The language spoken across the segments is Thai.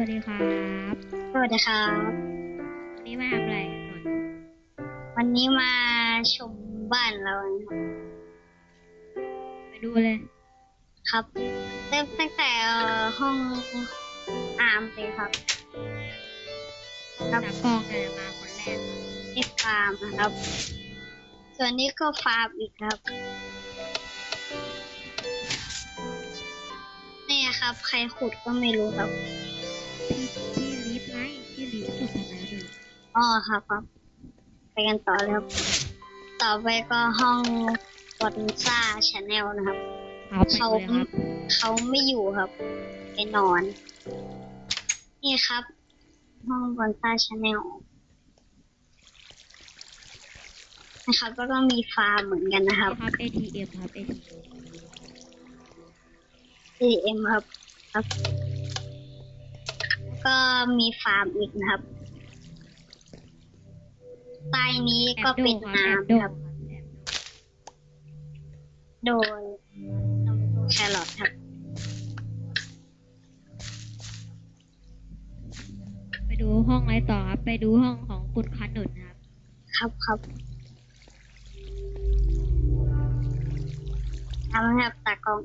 วัสดีครับสวัสดีครับวันนี้มาทำอะไรกันนนท์วันนี้มาชมบ้านเรานะครับไปดูเลย ครับ เริ่มตั้งแต่เอ่อห้องอาร์มเลยครับครับตากล้องเนี่ยมาคนแรกนี่ฟาร์มนะครับ ส่วนนี้ก็ฟาร์มอีกครับนี่ครับ ใครขุดก็ไม่รู้ครับ พี่พี่ลีฟไงพี่ลีฟสุดทำไมดูอ๋อครับครับ ไปกันต่อเลยครับ ต่อไปก็ห้องบอนซ่าชาแนลนะครับ เอาไปเขาเลยครับเขาไม่อยู่ครับไปนอน นี่ครับ ห้องบอนซ่าชาแนลนะครับแล้วก็มีฟาร์มเหมือนกันนะครับ ครับ ATM ครับ ATM ATM ครับ ครับแล้ว ก็มีฟาร์มอีกนะครับ ใต้นี้ก็เป็นแอบโดน้ำคครัรับบแอบโดโดยน้ำแครอทครับ ไปดูห้องอะไรต่อครับ ไปดูห้องของคุณขนุนนะครับ ครับครับทำนะครับตากล้อง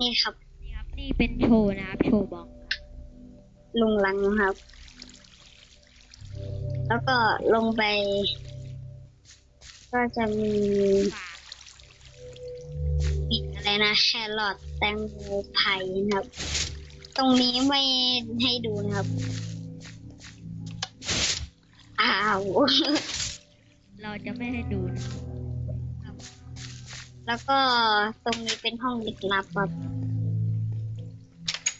นี่ครับ นี่ครับ นี่เป็นโชว์นะครับ โชว์บอก ลุงลังครับ แล้วก็ลงไป ก็จะมีฝากมีอะไรนะแครอทแตงโมไผ่นะครับ ตรงนี้ไม่ให้ดูนะครับ อ้าว เราจะไม่ให้ดูนะแล้วก็ตรงนี้เป็นห้องลึกลับครับ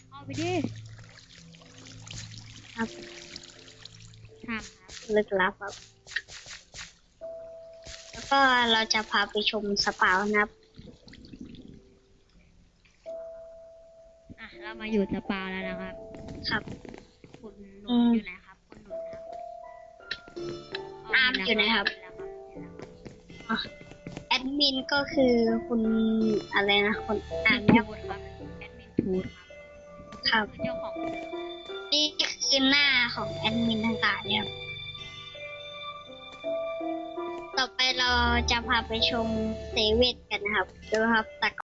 เอาไปดิ ครับทำครับลึกลับครับ แล้วก็เราจะพาไปชมสปานะครับ อะเรามาอยู่สปาแล้วนะครับ ครับ คุณหอืนุนมอยู่ไหนครับ คุณหนุนครับอาร์มอยู่ไหนครับเห็นแล้วครับเห็นแล้วครับ แอดมินก็คือคุณอะไรนะคนอ่านแอแอดปมินครับแอดมินทูดคครับรับ คือเจ้าของนี่ คือหน้าของแอดมินต่างๆเนี่ยต่อไปเราจะพาไปชมเซเว่นกันนะครับดูครับตะ